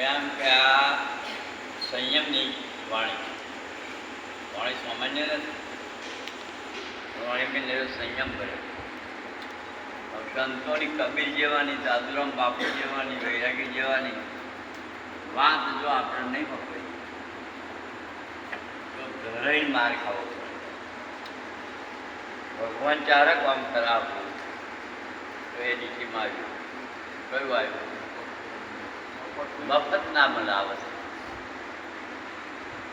એમ કે આ સંયમની વાણી. વાણી સામાન્ય નથી. વાણી બી સંયમ કરે. સંતોની કબીર જેવાની, દાદુરામ બાપુ જેવાની, વૈરાગી જેવાની વાત જો આપણે નહીં પકડી તો ઘરે માર ખાવો ભગવાન ચારક આમ કરાવવું તો એ નીતિમાં આવ્યું કયું આવ્યું? મફત ના મનાવે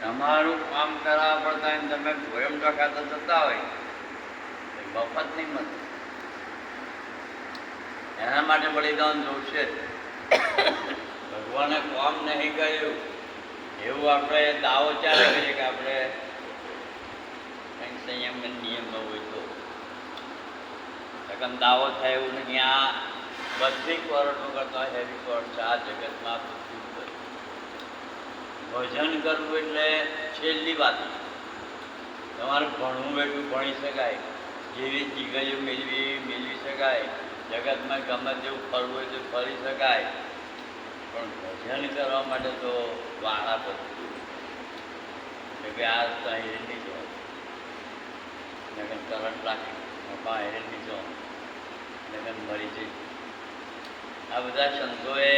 તમારું કામ કરાવવા પડતા હોય તમે ભોયમ ટકાતા જતા હોય. મફત નહીં મળતું એના માટે બલિદાન જોશે ભગવાને કામ નહીં કર્યું. એવું આપણે દાવો ચાલે કરીએ કે આપણે કંઈક સંયમ નિયમ હોય તો. દાવો થાય એવું નહીં. આ બધી કોર્ટનું કરતા હેવી કોર્ટ છે. આ જગતમાં પૃથ્વી ભજન કરવું એટલે છેલ્લી વાત તમારે ભણવું એટલું ભણી શકાય. જેવી દીકરીઓ મેળવી મેળવી શકાય. જગતમાં ગમે તેવું ફરવું હોય તો ફરી શકાય. પણ ભજન કરવા માટે તો વાળા બધું કે આ તો જો નગર કરંટ લાગે. બાપા જો નગર મરી જઈ આ બધા સંતોએ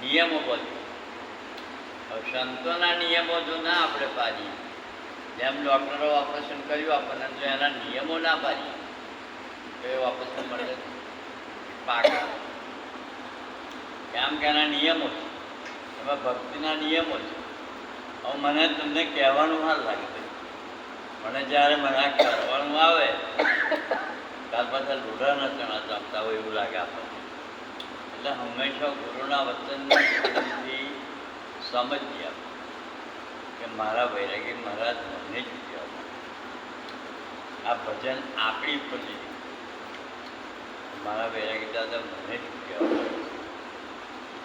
નિયમો બધું હવે સંતોના નિયમો જો ના આપણે પાડીએ, જેમ ડૉક્ટરો ઓપરેશન કર્યું, આપણને જો એના નિયમો ના પાડીએ, તો એ ઓપરેશન મળે પાક. કેમ કે એના નિયમો છે. એમાં ભક્તિના નિયમો છે. હવે મને તમને કહેવાનું હાલ લાગે મને જ્યારે મને કરવાનું આવે ત્યાર પાછા લુડાના ચણા ચાપતા હોય એવું લાગે આપણને. એટલે હંમેશા ગુરુના વચનથી સમજી આપો કે મારા વૈરાગી મહારાજ મને જ આ ભજન આપણી ઉપર મારા વૈરાગી દાદા મને ચૂક્યા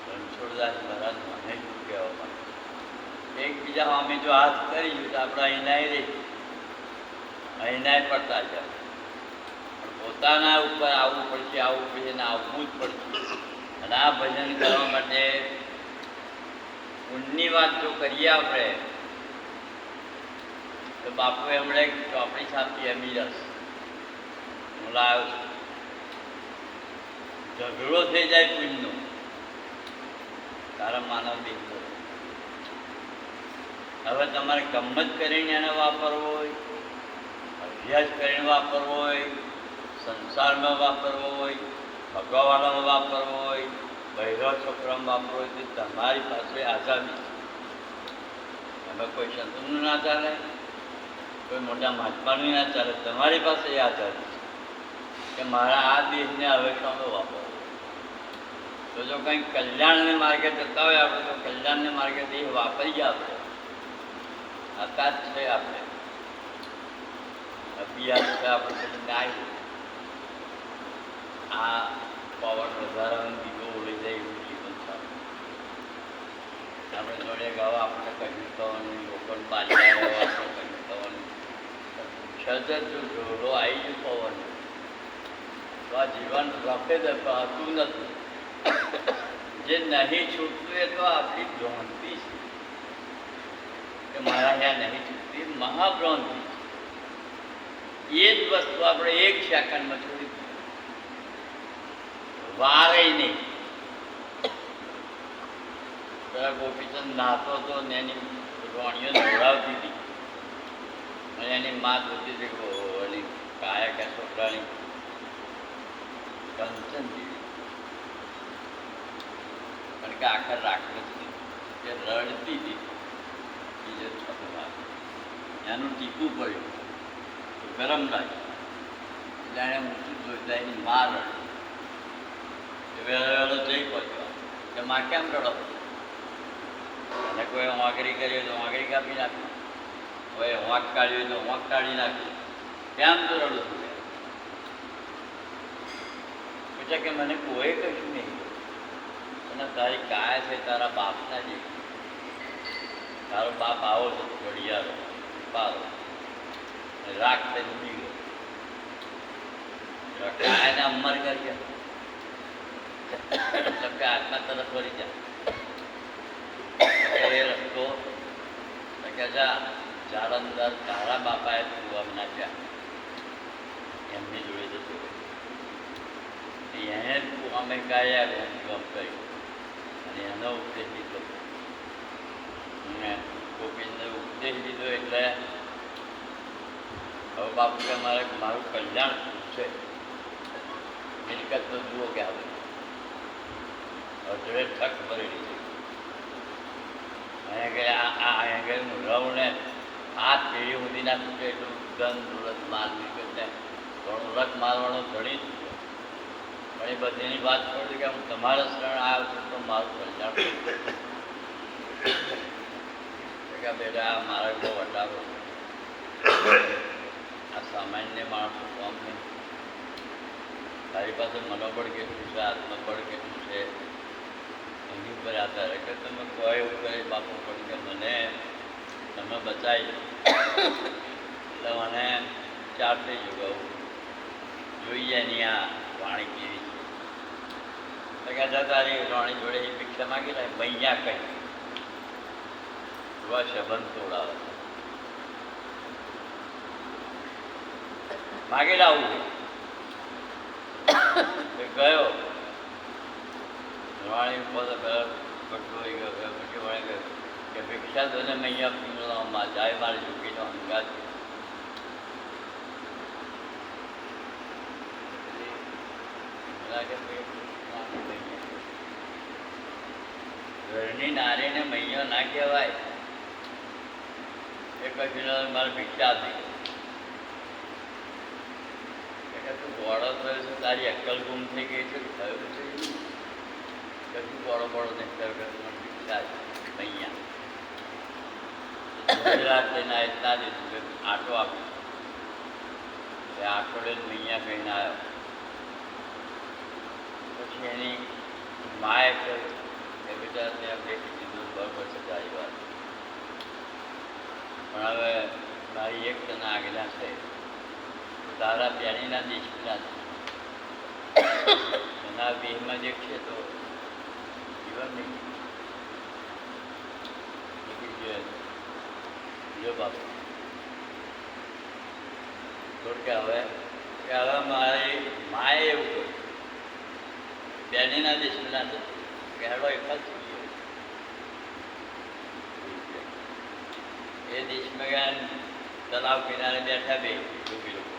રણછોડદાસ મહારાજ મને ચૂક્યા એકબીજા અમે જો હાથ કરીશું તો આપણે અહીંનાય રહી અહીંનાય પડતા જાય પોતાના ઉપર આવવું પડશે આવવું પડશે ને આવવું જ પડશે. આ ભજન કરવા માટે ઊંડની વાત જો કરીએ આપણે, તો બાપુએ હમણાં ચોપડી છાપી અમીરસ હું લાવ્યો છું. ઝઘડો થઈ જાય પુણ્યનો તારા માનવ દેખો હવે તમારે ગમત કરીને એને વાપરવો હોય, અભ્યાસ કરીને વાપરવો હોય, સંસારમાં વાપરવો હોય ભગવાનમાં વાપરવો હોય બહેરો છોકરામાં વાપરવો હોય, તો તમારી પાસે આઝાદી છે. કોઈ સંતનું ના ચાલે, કોઈ મોટા મહાત્માનું ના ચાલે, તમારી પાસે એ આઝાદી છે કે મારા આ દેશને હવે તમે વાપરો તો જો કંઈક કલ્યાણને માર્ગે જતા હોય આપણે, તો કલ્યાણને માર્ગે દેહ વાપરીએ આપણે. આકાશ છે આપણે. અભિયાન છે આપણે ન્યાય આ પવન વધારાનો દીવો ઉડી જાય જીવન સારું આપણે જોડે ગાવા આપણે કહ્યું થવાનું લોકોને પાછા કહ્યું થવાનું જો આવી ગયું પવન. તો આ જીવન રફે દફાતું નથી. જે નહીં છૂટતું એ તો આપણી ભ્રાંતિ છે. કે મારા ત્યાં નહીં છૂટતી, મહાભ્રાંતિ એ જ વસ્તુ આપણે એક સેકન્ડમાં છોડી. વારે નહીં. પેલા ગોપીચંદ નાતો હતો ને એની રોણીઓ દોડાવતી હતી. અને એની માં જોતી હતી એની કાયા કે છોકરાની કંચન કારણ કે આખા રાખડી જે રડતી હતી બીજો છોકરા એનું ટીપું પડ્યું. ગરમ લાગ્યું. એટલે એણે ઊંચું જોઈતા એની માં રડી. વેળો જઈ પહોંચ્યો કે માં કેમ રડો? અને કોઈ વાંકરી કરી તો વાંકરી કાપી નાખી. કોઈ વાંક કાઢ્યું તો વાંક કાઢી નાખી. કેમ તો રડું છું કે? મને કોઈ કશું નહીં અને તારી કાયા છે, તારા બાપના જે. તારો બાપ આવો છે, ઘડિયાળો પારો રાખ તે ડૂબી ગયો. કાયાને અમર કરી આત્મા તરફ વળી જાય રસ્તો કે તારા બાપાએ કુવામાં નાખ્યા એમની જોડે જતો એને અમે ગાયા એમ કુવામ કર્યું અને એનો ઉપદેશ લીધો અને ગોપીને ઉપદેશ લીધો એટલે હવે બાપુ કે મારે મારું કલ્યાણ છે? મિલકત તો જુઓ કે આવે. હવે થક ભરેલી છે અહીંયા કે આ આ અહીંયા હાથ પેઢી સુધી ના તૂટે એટલું ધન મિલકત ઘણું રથ મારવાનો છું. પણ એ બધીની વાત છોડી કે હું તમારા શરણ આવ્યો છું તો મારું થશે. કે બેટા, આ મારા વટાવો આ સામાન્ય માણસો કામ નહીં. તારી પાસે મનોબળ કેટલું છે? આત્મબળ કેટલું છે એની ઉપર આધાર કોઈ એવું કરી બાપુ પણ કે મને, તમે બચાવી એટલે મને ચાર થઈ જગાવું જોઈએ એની આ વાણી કેવી છે. તો કે તારી વાણી જોડે એ ભિક્ષા માગી લે મૈયા કહી એવા સંબંધ તોડાવે. માગી લાવું. ગયો. વાણી પોતે પેલા કટોરી ગયો કે ઘરની નારીને મૈયો ના કહેવાય. એ પછી મારે ભિક્ષા આપી. તું ગોળો થયો છે, તારી અક્કલ ગુમ થઈ ગઈ છે, થયું છે? કે તું ગોળો ને. મૈયા ગુજરાત લઈને દીધું કે આટો આપ્યો. એ આટો લઈને મૈયા કહીને આવ્યો પછી એની માએ કહ્યું કે બેટા ત્યાં બેટી દીધું બરોબર છે તારી વાત. પણ હવે મારી એક તને આગલા છે. તારા પ્યારીના દેશના છે. એના વિહમાં જે છે તો નીકળી ગયો એમ. જો બાપુ થોડું કે હવે કે હવે માએ એવું કહ્યું બેનીના દેશના કે હેડો એક જ એ દેશમાં ગયા તલાવ કિનારે બેઠા બે ડૂબી લોકો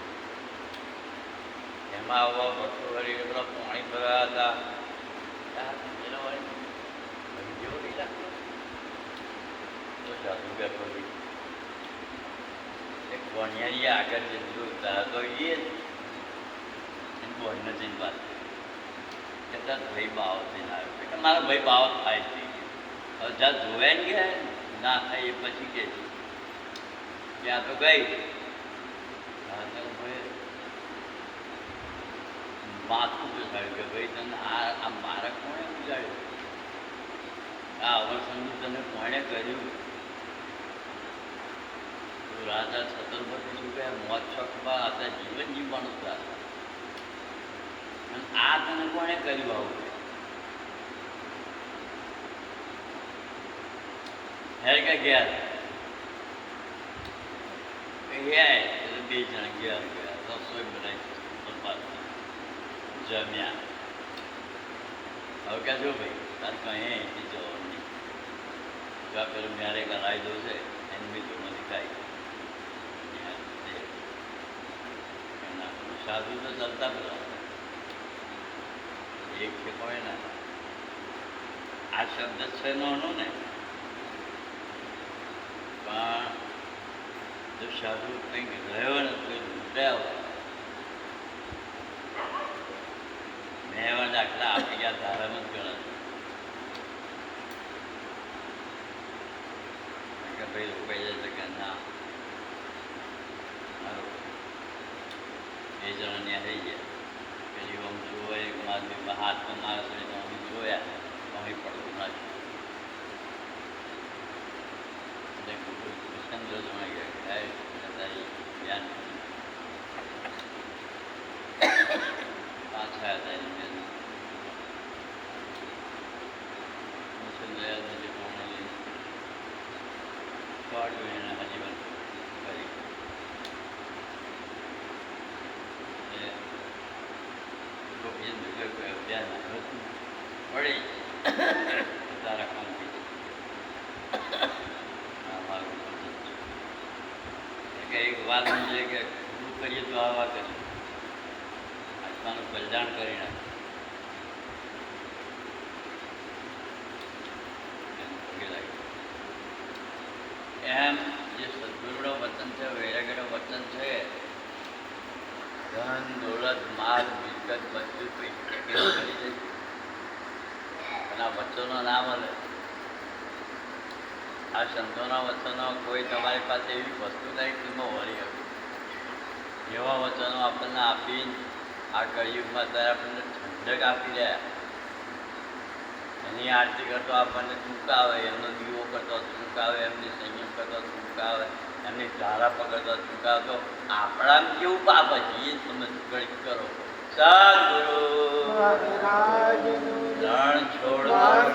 એમાં આવવા ભટ્ટો ભરી બધા પાણી ભરાયા હતા મને જેવો નહીં લાગતો. તો સાધુ બેઠો છે. એક ભણિયારી આગળ જેટલું હતા તો એ જ એની બહેનને જઈને વાત કરી. કે તાર ભાઈ બાવ થઈને આવ્યો કે મારા ભાઈ બાવ થાય છે હવે જ્યાં જોવે ને ગયા ના થાય એ પછી કે છે ત્યાં તો ગઈ હા તો ભાઈ માથું બેસાડ્યું કે ભાઈ તને આ આ મારા કોણે ઉજાડ્યું આ અવસરનું તને કોણે કર્યું? રાજા છત્રપતિ શું કહે? મોત શોખમાં હતા જીવન જીવવાનું હતા આ તને કોણે કર્યું આવું હેર કે ગયા ગયા બે જણ ગયા ગયા. રસોઈ બનાવી જમ્યા. હવે ક્યાં જો ભાઈ, તાર નહીં જો પેલું મેરે કરાવી છે, એની બી જોડે ખાઈ સાધુ તો ચાલતા પેલા એક છે કોઈ ના આ શબ્દ છે નાનો ને. પણ જો સાધુ કંઈક રહ્યો ને કોઈ લૂંટાયો મેં એવા દાખલા આપી ગયા ધારામાં જ ગણા કે ભાઈ લોકો કહે છે કે ના મારું બે જણા થઈ ગયા. પેલી આમ જોવે એક માધ્યમ હાથ તો મારે છે તો અમે જોયા. અમે પડતું નથી એટલે કૃષ્ણ જણાઈ ગયા કે "હે, તારી ધ્યાન પાછા હતા એની બેન મુસલમાન જે કોણ પાડ્યું એને આજીવન કરી એ ગોપીચંદ કોઈ કોઈ અભ્યાસ આવ્યો હતું મળી તારા કામ કીધું આ મારું વચન છે. એટલે કે એક વાત છે કે તો આવા કરીએ આત્માનું કલ્યાણ કરી નાખે. એમ જે સદગુરુનો વચન છે, વૈરાગ્યનો વચન છે, ધન, દોલત, માલ, મિલકત, બધું કરી દે. આ વચનો ના મળે આ સંતોના વચનો કોઈ તમારી પાસે એવી વસ્તુ નહીં કે વળી શકે એવા વચનો આપણને આપીને આ કળિયુગમાં ત્યારે આપણને ઠંડક આપી રહ્યા. એની આરતી કરતો આપણને ચૂંકાવે એમનો દીવો કરતો ચૂંકાવે એમની સંયમ કરતો ચૂંકાવે એમની ધારા પકડતો ચૂક આપણા કેવું પાપ છે એ તમે ગણિત કરો. સદગુરુ રણ છોડવા